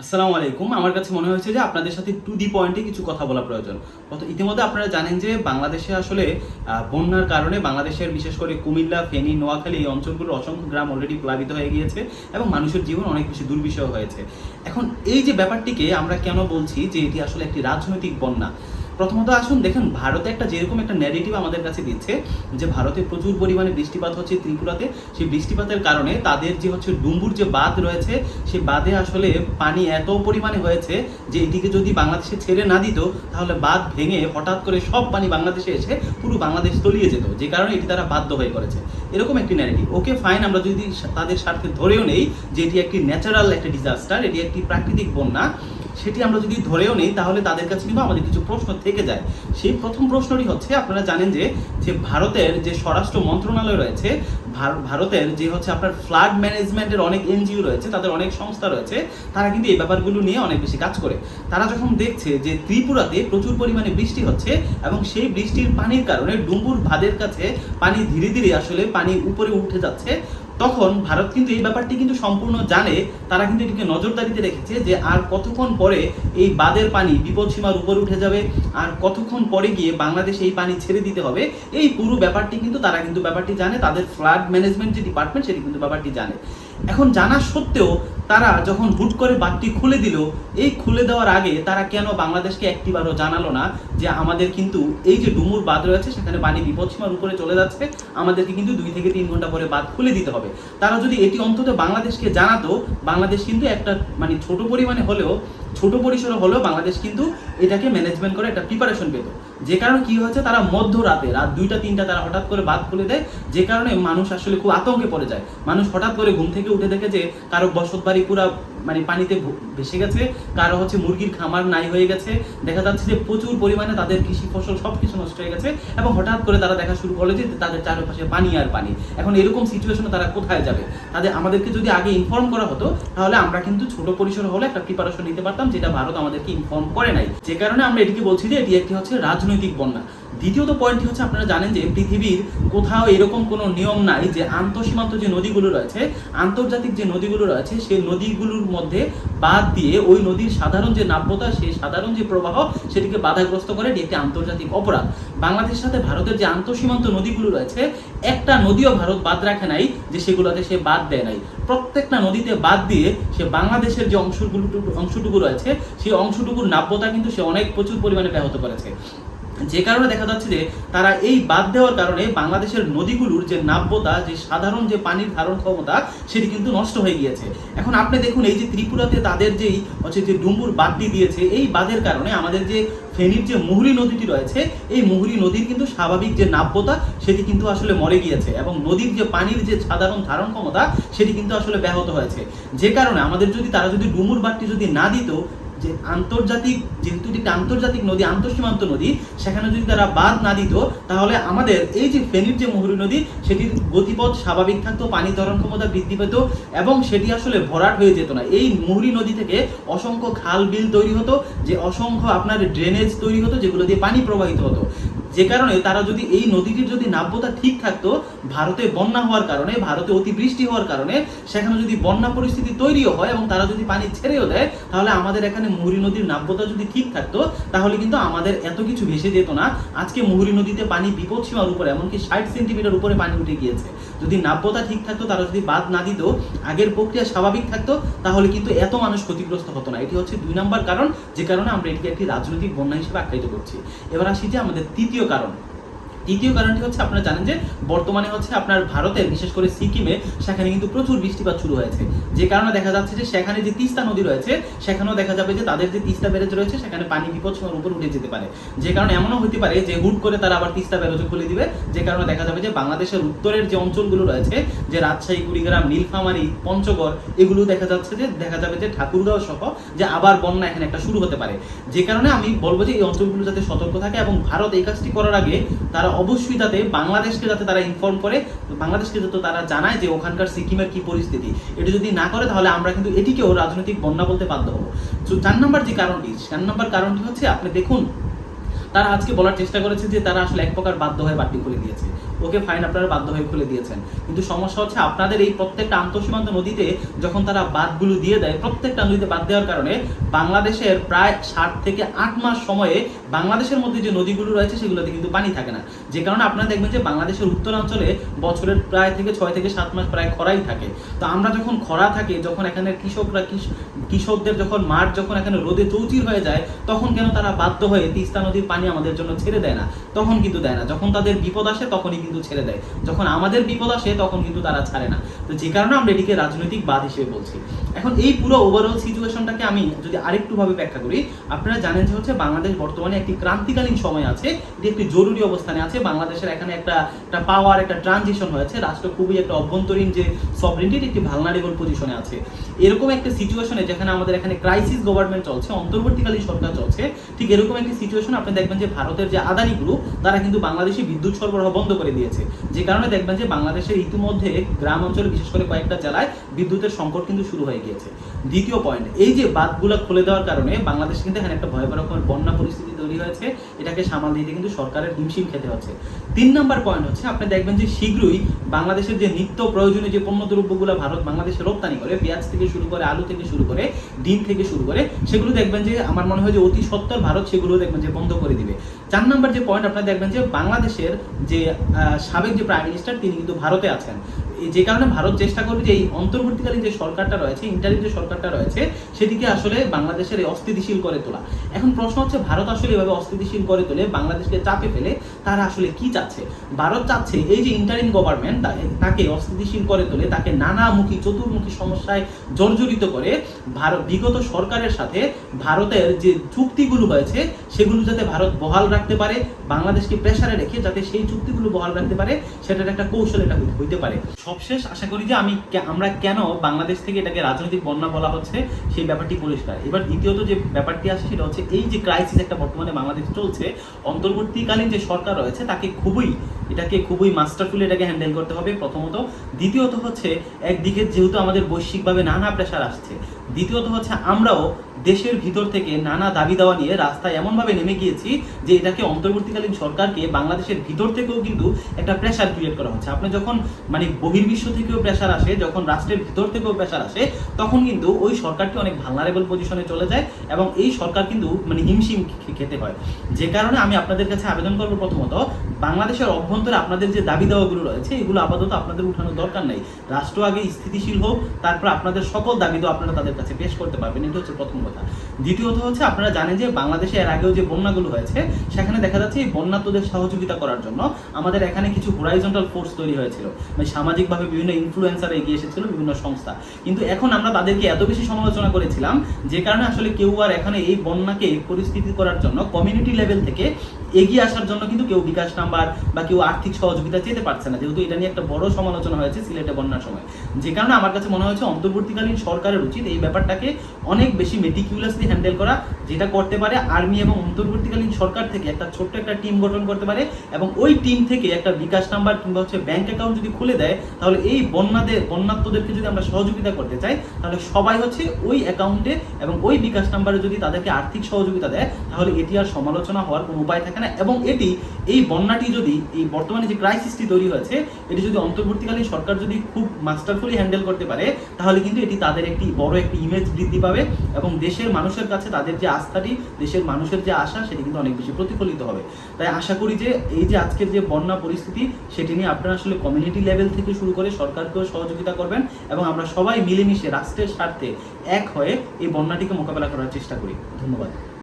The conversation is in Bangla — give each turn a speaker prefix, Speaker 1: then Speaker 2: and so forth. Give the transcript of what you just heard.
Speaker 1: আসসালামু আলাইকুম। আমার কাছে মনে হয়েছে যে আপনাদের সাথে টু দি পয়েন্টে কিছু কথা বলা প্রয়োজন। ইতিমধ্যে আপনারা জানেন যে বাংলাদেশে আসলে বন্যার কারণে বাংলাদেশের বিশেষ করে কুমিল্লা, ফেনী, নোয়াখালী এই অঞ্চলগুলোর অসংখ্য গ্রাম অলরেডি প্লাবিত হয়ে গিয়েছে এবং মানুষের জীবন অনেক বেশি দুর্বিষহ হয়েছে। এখন এই যে ব্যাপারটিকে আমরা কেন বলছি যে এটি আসলে একটি রাজনৈতিক বন্যা? প্রথমত আসুন দেখেন, ভারতে একটা যেরকম একটা ন্যারেটিভ আমাদের কাছে দিচ্ছে, যে ভারতে প্রচুর পরিমাণে বৃষ্টিপাত হচ্ছে ত্রিপুরাতে, সেই বৃষ্টিপাতের কারণে তাদের যে হচ্ছে ডুম্বুর যে বাঁধ রয়েছে, সেই বাঁধে আসলে পানি এত পরিমাণে হয়েছে যে এটিকে যদি বাংলাদেশে ছেড়ে না দিত, তাহলে বাঁধ ভেঙে হঠাৎ করে সব পানি বাংলাদেশে এসে পুরো বাংলাদেশ তলিয়ে যেত, যে কারণে এটি তারা বাধ্য হয়ে করেছে। এরকম একটি ন্যারেটিভ ওকে ফাইন আমরা যদি তাদের স্বার্থে ধরেও নেই যে এটি একটি ন্যাচারাল একটা ডিজাস্টার এটি একটি প্রাকৃতিক বন্যা সেটি আমরা যদি ধরেও নেই, তাহলে তাদের কাছে কিন্তু আমাদের কিছু প্রশ্ন থেকে যায়। সেই প্রথম প্রশ্নটি হচ্ছে, আপনারা জানেন যে যে ভারতের যে স্বরাষ্ট্র মন্ত্রণালয় রয়েছে ভারতের যে হচ্ছে আপনার ফ্লাড ম্যানেজমেন্টের অনেক এনজিও রয়েছে, তাদের অনেক সংস্থা রয়েছে, তারা কিন্তু এই ব্যাপারগুলো নিয়ে অনেক বেশি কাজ করে। তারা যখন দেখছে যে ত্রিপুরাতে প্রচুর পরিমাণে বৃষ্টি হচ্ছে এবং সেই বৃষ্টির পানির কারণে ডুম্বুর ভাদের কাছে পানি ধীরে ধীরে আসলে পানি উপরে উঠে যাচ্ছে তখন ভারত কিন্তু এই ব্যাপারটি কিন্তু সম্পূর্ণ জানে, তারা কিন্তু এটিকে নজরদারিতে রেখেছে যে আর কতক্ষণ পরে এই বাদের পানি বিপদসীমার উপর উঠে যাবে, আর কতক্ষণ পরে গিয়ে বাংলাদেশ এই পানি ছেড়ে দিতে হবে, এই পুরো ব্যাপারটি কিন্তু তারা কিন্তু ব্যাপারটি জানে, তাদের ফ্লাড ম্যানেজমেন্ট যে ডিপার্টমেন্ট সেটি কিন্তু ব্যাপারটি জানে। এখন জানা সত্ত্বেও তারা যখন হুট করে বাঁধটি খুলে দিল, এই খুলে দেওয়ার আগে তারা কেন বাংলাদেশকে একটিবারও জানালো না যে আমাদের কিন্তু এই যে ডুমুর বাঁধ রয়েছে, সেখানে পানি বিপদসীমার উপরে চলে যাচ্ছে, আমাদেরকে কিন্তু দুই থেকে তিন ঘণ্টা পরে বাঁধ খুলে দিতে হবে। তারা যদি এটি অন্তত বাংলাদেশকে জানাতো, বাংলাদেশ কিন্তু একটা মানে ছোট পরিমাণে হলেও, ছোট পরিসরে হলেও বাংলাদেশ কিন্তু এটাকে ম্যানেজমেন্ট করে একটা প্রিপারেশন পেত। যে কারণে কি হয়েছে, তারা মধ্যরাতে, রাত দুইটা, তিনটা তারা হঠাৎ করে বাদ খুলে দেয়, যে কারণে মানুষ আসলে খুব আতঙ্কে পড়ে যায়। মানুষ হঠাৎ করে ঘুম থেকে উঠে দেখে যে কারও বসত বাড়ি পুরা মানে পানিতে ভেসে গেছে। কারও হচ্ছে মুরগির খামার নাই হয়ে গেছে। দেখা যাচ্ছে যে প্রচুর পরিমাণে তাদের কৃষি ফসল সব কিছু নষ্ট হয়ে গেছে এবং হঠাৎ করে তারা দেখা শুরু করল যে তাদের চারপাশে পানি আর পানি। এখন এরকম সিচুয়েশনে তারা কোথায় যাবে? তাদের আমাদেরকে যদি আগে ইনফর্ম করা হতো, তাহলে আমরা কিন্তু ছোট পরিসরে হলে একটা প্রিপারেশন নিতে পারতাম, যেটা ভারত আমাদেরকে ইনফর্ম করে নাই। যে কারণে আমরা এটিকে বলছি যে এটি একটি হচ্ছে রাজনৈতিক বন্যা। দ্বিতীয়ত পয়েন্টটি হচ্ছে আপনারা জানেন যে পৃথিবীর কোথাও এরকম কোনো নিয়ম নাই যে আন্তঃসীমান্ত যে নদীগুলো রয়েছে, আন্তর্জাতিক যে নদীগুলো রয়েছে সেই নদীগুলোর মধ্যে বাদ দিয়ে ওই নদীর সাধারণ যে নাব্যতা সেই সাধারণ যে প্রবাহ, সেটিকে বাধাগ্রস্ত করে এটি একটি আন্তর্জাতিক অপরাধ। বাংলাদেশের সাথে ভারতের যে আন্তঃসীমান্ত নদীগুলো রয়েছে, একটা নদীও ভারত বাদ রাখে নাই যে সেগুলোতে সে বাদ দেয় নাই। প্রত্যেকটা নদীতে বাদ দিয়ে সে বাংলাদেশের যে অংশগুলো, অংশটুকু রয়েছে, সেই অংশটুকুর নাব্যতা কিন্তু সে অনেক প্রচুর পরিমাণে ব্যাহত করেছে। যে কারণে দেখা যাচ্ছে যে তারা এই বাদ দেওয়ার কারণে বাংলাদেশের নদীগুলোর যে নাব্যতা, যে সাধারণ যে পানির ধারণ ক্ষমতা, সেটি কিন্তু নষ্ট হয়ে গিয়েছে। এখন আপনি দেখুন, এই যে ত্রিপুরাতে তাদের যেই হচ্ছে যে ডুম্বুর বাদটি দিয়েছে, এই বাঁধের কারণে আমাদের যে ফেনীর যে মুহুরী নদীটি রয়েছে, এই মুহুরী নদীর কিন্তু স্বাভাবিক যে নাব্যতা, সেটি কিন্তু আসলে মরে গিয়েছে এবং নদীর যে পানির যে সাধারণ ধারণ ক্ষমতা, সেটি কিন্তু আসলে ব্যাহত হয়েছে। যে কারণে আমাদের যদি, তারা যদি ডুমুর বাদটি যদি না দিত যে আন্তর্জাতিক, যেহেতু এটি আন্তর্জাতিক নদী, আন্তঃসীমান্ত নদী, সেখানে যদি তারা বাদ না দিত, তাহলে আমাদের এই যে ফেনীর যে মহুরী নদী, সেটির গতিপথ স্বাভাবিক থাকতো, পানি ধরন ক্ষমতা বৃদ্ধি পেত, এবং সেটি আসলে ভরাট হয়ে যেত না। এই মুহুরী নদী থেকে অসংখ্য খাল বিল তৈরি হতো, যে অসংখ্য আপনার ড্রেনেজ তৈরি হতো, যেগুলো দিয়ে পানি প্রবাহিত হতো। যে কারণে তারা যদি এই নদীটির যদি নাব্যতা ঠিক থাকতো, ভারতে বন্যা হওয়ার কারণে, ভারতে অতিবৃষ্টি হওয়ার কারণে, সেখানে যদি বন্যা পরিস্থিতি তৈরিও হয় এবং তারা যদি পানি ছেড়েও দেয়, তাহলে আমাদের এখানে মুহুরী নদীর নাব্যতা যদি ঠিক থাকতো, তাহলে কিন্তু আমাদের এত কিছু ভেসে যেত না। আজকে মুহুরী নদীতে পানি বিপদ সীমার উপরে, এমনকি ষাট সেন্টিমিটার উপরে পানি উঠে গিয়েছে। যদি নাব্যতা ঠিক থাকতো, তারা যদি বাদ না দিত, আগের প্রক্রিয়া স্বাভাবিক থাকতো, তাহলে কিন্তু এত মানুষ ক্ষতিগ্রস্ত হতো না। এটি হচ্ছে দুই নম্বর কারণ, যে কারণে আমরা এটিকে একটি রাজনৈতিক বন্যা হিসেবে আখ্যায়িত করছি। এবার আসি যে আমাদের তৃতীয় কারণ। তৃতীয় কারণটি হচ্ছে আপনারা জানেন যে বর্তমানে হচ্ছে আপনার ভারতের বিশেষ করে সিকিমে, সেখানে কিন্তু প্রচুর বৃষ্টিপাত শুরু হয়েছে। যে কারণে দেখা যাচ্ছে যে সেখানে যে তিস্তা নদী রয়েছে, সেখানেও দেখা যাবে যে তাদের যে তিস্তা ব্যারেজ রয়েছে, সেখানে পানি বিপদ সীমার উপর উঠে যেতে পারে। যে কারণে এমনও হতে পারে যে হুট করে তারা আবার তিস্তা ব্যারেজ খুলে দিবে। যে কারণে দেখা যাবে যে বাংলাদেশের উত্তরের যে অঞ্চলগুলো রয়েছে, যে রাজশাহী, কুড়িগ্রাম, নীলফামারী, পঞ্চগড় এগুলো দেখা যাচ্ছে যে, দেখা যাবে যে ঠাকুরগাঁও সহ যে আবার বন্যা এখানে একটা শুরু হতে পারে। যে কারণে আমি বলব যে এই অঞ্চলগুলো যাতে সতর্ক থাকে এবং ভারত এই কাজটি করার আগে তারা অবশ্যই যাতে বাংলাদেশকে যাতে তারা ইনফর্ম করে, বাংলাদেশকে যাতে তারা জানায় যে ওখানকার সিকিমের কি পরিস্থিতি, এটা যদি না করে তাহলে আমরা কিন্তু এটিকেও রাজনৈতিক বন্যা বলতে বাধ্য হব। তো চার নম্বর যে কারণটি, চার নম্বর কারণটি হচ্ছে, আপনি দেখুন, তারা আজকে বলার চেষ্টা করেছে যে তারা আসলে এক প্রকার বাধ্য হয়ে বাড়তি খুলে দিয়েছে। ওকে ফাইন আপনারা বাধ্য হয়ে খুলে দিয়েছেন। কিন্তু সমস্যা হচ্ছে আপনাদের এই প্রত্যেকটা আন্তঃসীমান্ত নদীতে যখন তারা বাঁধগুলো দিয়ে দেয়, প্রত্যেকটা নদীতে বাদ দেওয়ার কারণে বাংলাদেশের প্রায় ষাট থেকে আট মাস সময়ে বাংলাদেশের মধ্যে যে নদীগুলো রয়েছে সেগুলোতে কিন্তু পানি থাকে না। যে কারণে আপনারা দেখবেন যে বাংলাদেশের উত্তরাঞ্চলে বছরের প্রায় থেকে ছয় থেকে সাত মাস প্রায় খরাই থাকে। তো আমরা যখন খরা থাকে, যখন এখানে কৃষকরা, কৃষ- কৃষকদের যখন মাঠ যখন এখানে রোদে চৌচির হয়ে যায়, তখন কেন তারা বাধ্য হয়ে তিস্তা নদীর পানি আমাদের জন্য ছেড়ে দেয় না? তখন কিন্তু দেয় না। যখন তাদের বিপদ আসে, তখনই কিন্তু ছেড়ে দেয়। যখন আমাদের বিপদ আসে, তখন কিন্তু তারা ছাড়ে না। তো যে কারণে আমরা এটিকে রাজনৈতিক বাদ হিসেবে বলছি। এখন এই পুরো ওভারঅল সিচুয়েশনটাকে আমি যদি আরেকটু ভাবে ব্যাখ্যা করি, আপনারা জানেন যে হচ্ছে বাংলাদেশ বর্তমানে একটি ক্রান্তিকালীন সময় আছে এটি একটি জরুরি অবস্থানে আছে। বাংলাদেশের এখানে একটা একটা পাওয়ার একটা ট্রানজিশন হয়েছে। রাষ্ট্র খুবই একটা অভ্যন্তরীণ যে সভরেন্টির একটি ভালনারেবল পজিশনে আছে। এরকম একটা সিচুয়েশনে যেখানে আমাদের এখানে ক্রাইসিস গভর্নমেন্ট চলছে, অন্তর্বর্তীকালীন সরকার চলছে, ঠিক এরকম একটি সিচুয়েশন আপনি দেখবেন যে ভারতের যে আদানি গ্রুপ তারা কিন্তু বাংলাদেশে বিদ্যুৎ সরবরাহ বন্ধ করে দিয়েছে যে কারণে দেখবেন যে বাংলাদেশের ইতিমধ্যে গ্রাম অঞ্চলে বিশেষ করে কয়েকটা জেলায় বিদ্যুতের সংকট কিন্তু শুরু হয়ে গিয়েছে। দ্বিতীয় পয়েন্ট এই যে বাঁধগুলো খুলে দেওয়ার কারণে বাংলাদেশ কিন্তু এখানে একটা ভয়াবহ রকমের বন্যা পরিস্থিতি তৈরি হয়েছে। এটাকে সামাল দিতে কিন্তু সরকারের হিমশিম খেতে হচ্ছে। তিন নম্বর পয়েন্ট হচ্ছে, আপনি দেখবেন যে শীঘ্রই বাংলাদেশের যে নিত্য প্রয়োজনীয় যে পণ্য দ্রব্যগুলো ভারত বাংলাদেশে রপ্তানি করে, পেঁয়াজ থেকে শুরু করে, আলু থেকে শুরু করে, ডিম থেকে শুরু করে, সেগুলো দেখবেন যে আমার মনে হয় যে অতি সত্তর ভারত সেগুলো দেখবেন যে বন্ধ করে দিবে। চার নম্বর যে পয়েন্ট আপনারা দেখবেন যে বাংলাদেশের যে সাবেক যে প্রাইম মিনিস্টার তিনি কিন্তু ভারতে আছেন। যে কারণে ভারত চেষ্টা করবে যে এই অন্তর্বর্তীকালীন যে সরকারটা রয়েছে ইন্টারিম যে সরকারটা রয়েছে, সেটিকে আসলে বাংলাদেশের অস্থিতিশীল করে তোলা। এখন প্রশ্ন হচ্ছে, ভারত আসলে এভাবে অস্থিতিশীল করে তোলে, বাংলাদেশকে চাপে ফেলে, তারা আসলে কি চাচ্ছে? ভারত চাচ্ছে এই যে ইন্টারিম গভর্নমেন্ট তাকে অস্থিতিশীল করে তোলে, তাকে নানামুখী, চতুর্মুখী সমস্যায় জর্জরিত করে ভারত বিগত সরকারের সাথে ভারতের যে চুক্তিগুলো হয়েছে, সেগুলো যাতে ভারত বহাল রাখতে পারে, বাংলাদেশকে প্রেসারে রেখে যাতে সেই চুক্তিগুলো বহাল রাখতে পারে, সেটার একটা কৌশল এটা হইতে- হইতে পারে। সবশেষ আশা করি যে আমি আমরা কেন বাংলাদেশ থেকে এটাকে রাজনৈতিক বন্যা বলা হচ্ছে সেই ব্যাপারটি পরিষ্কার। এবার দ্বিতীয়ত যে ব্যাপারটি আসে সেটা হচ্ছে এই যে ক্রাইসিস একটা বর্তমানে বাংলাদেশ চলছে, অন্তর্বর্তীকালীন যে সরকার রয়েছে তাকে খুবই, এটাকে খুবই মাস্টারফুল এটাকে হ্যান্ডেল করতে হবে প্রথমত। দ্বিতীয়ত হচ্ছে একদিকে যেহেতু আমাদের বৈশ্বিকভাবে নানা প্রেশার আসছে, দ্বিতীয়ত হচ্ছে আমরাও দেশের ভিতর থেকে নানা দাবি দাওয়া নিয়ে রাস্তায় এমনভাবে নেমে গিয়েছি যে এটাকে অন্তর্বর্তীকালীন সরকারকে বাংলাদেশের ভিতর থেকেও কিন্তু একটা প্রেশার ক্রিয়েট করা হচ্ছে। আপনি যখন মানে বহির্বিশ্ব থেকেও প্রেশার আসে, যখন রাষ্ট্রের ভিতর থেকেও প্রেশার আসে, তখন কিন্তু ওই সরকারটি অনেক ভালনারেবল পজিশনে চলে যায় এবং এই সরকার কিন্তু মানে হিমশিম খেতে হয়। যে কারণে আমি আপনাদের কাছে আবেদন করব প্রথমত, বাংলাদেশের অভ্যন্তরে আপনাদের যে দাবি দাওয়াগুলো রয়েছে, এগুলো আপাতত আপনাদের উঠানোর দরকার নেই। রাষ্ট্র আগে স্থিতিশীল হোক, তারপর আপনাদের সকল দাবি দাওয়া আপনারা তাদের কাছে পেশ করতে পারবেন। এটা হচ্ছে প্রথম কথা দ্বিতীয়ত হচ্ছে আপনারা জানেন যে বাংলাদেশে এর আগেও যে বন্যাগুলো হয়েছে, সেখানে দেখা যাচ্ছে এই বন্যাত্মদের সহযোগিতা করার জন্য আমাদের এখানে কিছু হোরাইজন্টাল ফোর্স তৈরি হয়েছিল। মানে সামাজিকভাবে বিভিন্ন ইনফ্লুয়েন্সার এগিয়ে এসেছিল বিভিন্ন সংস্থা। কিন্তু এখন আমরা তাদেরকে এত বেশি সমালোচনা করেছিলাম যে কারণে আসলে কেউ আর এখানে এই বন্যাকে পরিস্থিতি করার জন্য কমিউনিটি লেভেল থেকে এগিয়ে আসার জন্য কিন্তু কেউ বিকাশ নাম্বার বা কেউ আর্থিক সহযোগিতা চেতে পারছে না। যেহেতু এটা নিয়ে একটা বড় সমালোচনা হয়েছে সিলেটে বন্যার সময়। যে কারণে আমার কাছে মনে হয়েছে অন্তর্বর্তীকালীন সরকারের উচিত এই ব্যাপারটাকে অনেক বেশি মেটিকিউলাসলি হ্যান্ডেল করা, যেটা করতে পারে আর্মি এবং অন্তর্বর্তীকালীন সরকার থেকে একটা ছোট্ট একটা টিম গঠন করতে পারে এবং ওই টিম থেকে একটা বিকাশ নাম্বার কিংবা হচ্ছে ব্যাংক অ্যাকাউন্ট যদি খুলে দেয়, তাহলে এই বন্যাদের, বন্যাত্মদেরকে যদি আমরা সহযোগিতা করতে চাই, তাহলে সবাই হচ্ছে ওই অ্যাকাউন্টে এবং ওই বিকাশ নাম্বারে যদি তাদেরকে আর্থিক সহযোগিতা দেয়, তাহলে এটি আর সমালোচনা হওয়ার কোনো উপায় থাকে না এবং এটি, এই বন্যাটি যদি, এই বর্তমানে যে ক্রাইসিসটি তৈরি হয়েছে, এটি যদি অন্তর্বর্তীকালীন সরকার যদি খুব মাস্টারফুলি হ্যান্ডেল করতে পারে, তাহলে কিন্তু এটি তাদের একটি বড় একটি ইমেজ বৃদ্ধি পাবে এবং দেশের মানুষের কাছে তাদের যে আস্থাটি, দেশের মানুষের যে আশা, সেটি কিন্তু অনেক বেশি প্রতিফলিত হবে। তাই আশা করি যে এই যে আজকের যে বন্যা পরিস্থিতি, সেটি নিয়ে আপনারা আসলে কমিউনিটি লেভেল থেকে শুরু করে সরকারকেও সহযোগিতা করবেন এবং আমরা সবাই মিলেমিশে রাষ্ট্রের স্বার্থে এক হয়ে এই বন্যাটিকে মোকাবেলা করার চেষ্টা করি। ধন্যবাদ।